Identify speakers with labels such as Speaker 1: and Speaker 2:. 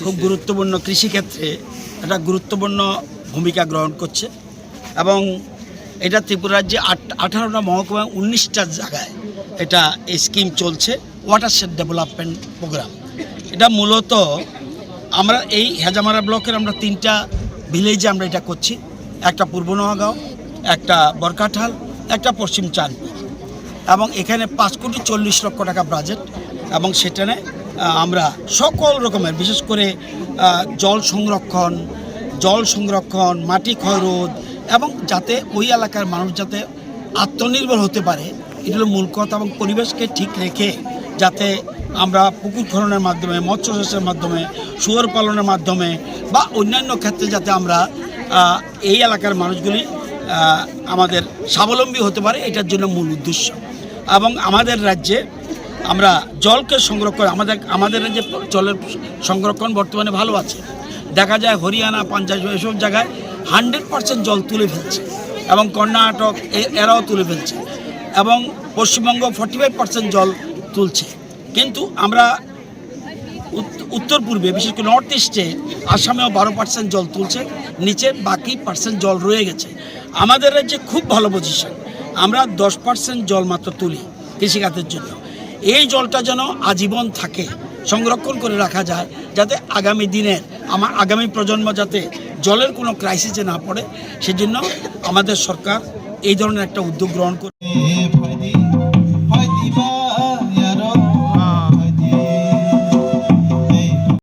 Speaker 1: খুব গুরুত্বপূর্ণ কৃষিক্ষেত্রে একটা গুরুত্বপূর্ণ ভূমিকা গ্রহণ করছে এবং এটা ত্রিপুরা রাজ্যে আট আঠারোটা মহকুমা উনিশটা জায়গায় এটা এই স্কিম চলছে ওয়াটার ওয়াটারশেড ডেভেলপমেন্ট প্রোগ্রাম এটা মূলত আমরা এই হেজামারা ব্লকের আমরা তিনটা ভিলেজে আমরা এটা করছি। একটা পূর্ব নোয়াগাঁও একটা বরকাঠাল, একটা পশ্চিম চাঁদপুর। এবং এখানে পাঁচ কোটি চল্লিশ লক্ষ টাকা বাজেট এবং সেখানে আমরা সকল রকমের, বিশেষ করে জল সংরক্ষণ জল সংরক্ষণ, মাটি ক্ষয়রোধ এবং যাতে ওই এলাকার মানুষ যাতে আত্মনির্ভর হতে পারে এগুলো মূল কথা এবং পরিবেশকে ঠিক রেখে যাতে আমরা পুকুর খননের মাধ্যমে মৎস্য চাষের মাধ্যমে, শুয়োর পালনের মাধ্যমে বা অন্যান্য ক্ষেত্রে যাতে আমরা এই এলাকার মানুষগুলি আমাদের স্বাবলম্বী হতে পারে, এটার জন্য মূল উদ্দেশ্য। এবং আমাদের রাজ্যে আমরা জলকে সংরক্ষণ, আমাদের আমাদের রাজ্যে জলের সংরক্ষণ বর্তমানে ভালো আছে। দেখা যায় হরিয়ানা পাঞ্জাব এসব জায়গায় হান্ড্রেড পার্সেন্ট জল তুলে ফেলছে এবং কর্ণাটক এরাও তুলে ফেলছে এবং পশ্চিমবঙ্গ ফর্টি ফাইভ পার্সেন্ট জল তুলছে। কিন্তু আমরা উত- উত্তর পূর্বে, বিশেষ করে নর্থ ইস্টে আসামেও বারো পার্সেন্ট জল তুলছে, নিচে বাকি পার্সেন্ট জল রয়ে গেছে। আমাদের রাজ্যে খুব ভালো পজিশন আমরা দশ পার্সেন্ট জল মাত্র তুলি কৃষিখাতের জন্য। এই জলটা যেন আজীবন থাকে, সংরক্ষণ করে রাখা যায়, যাতে আগামী দিনের, আমার আগামী প্রজন্ম যাতে জলের কোনো ক্রাইসিসে না পড়ে, সেজন্য আমাদের সরকার এই ধরনের একটা উদ্যোগ গ্রহণ করে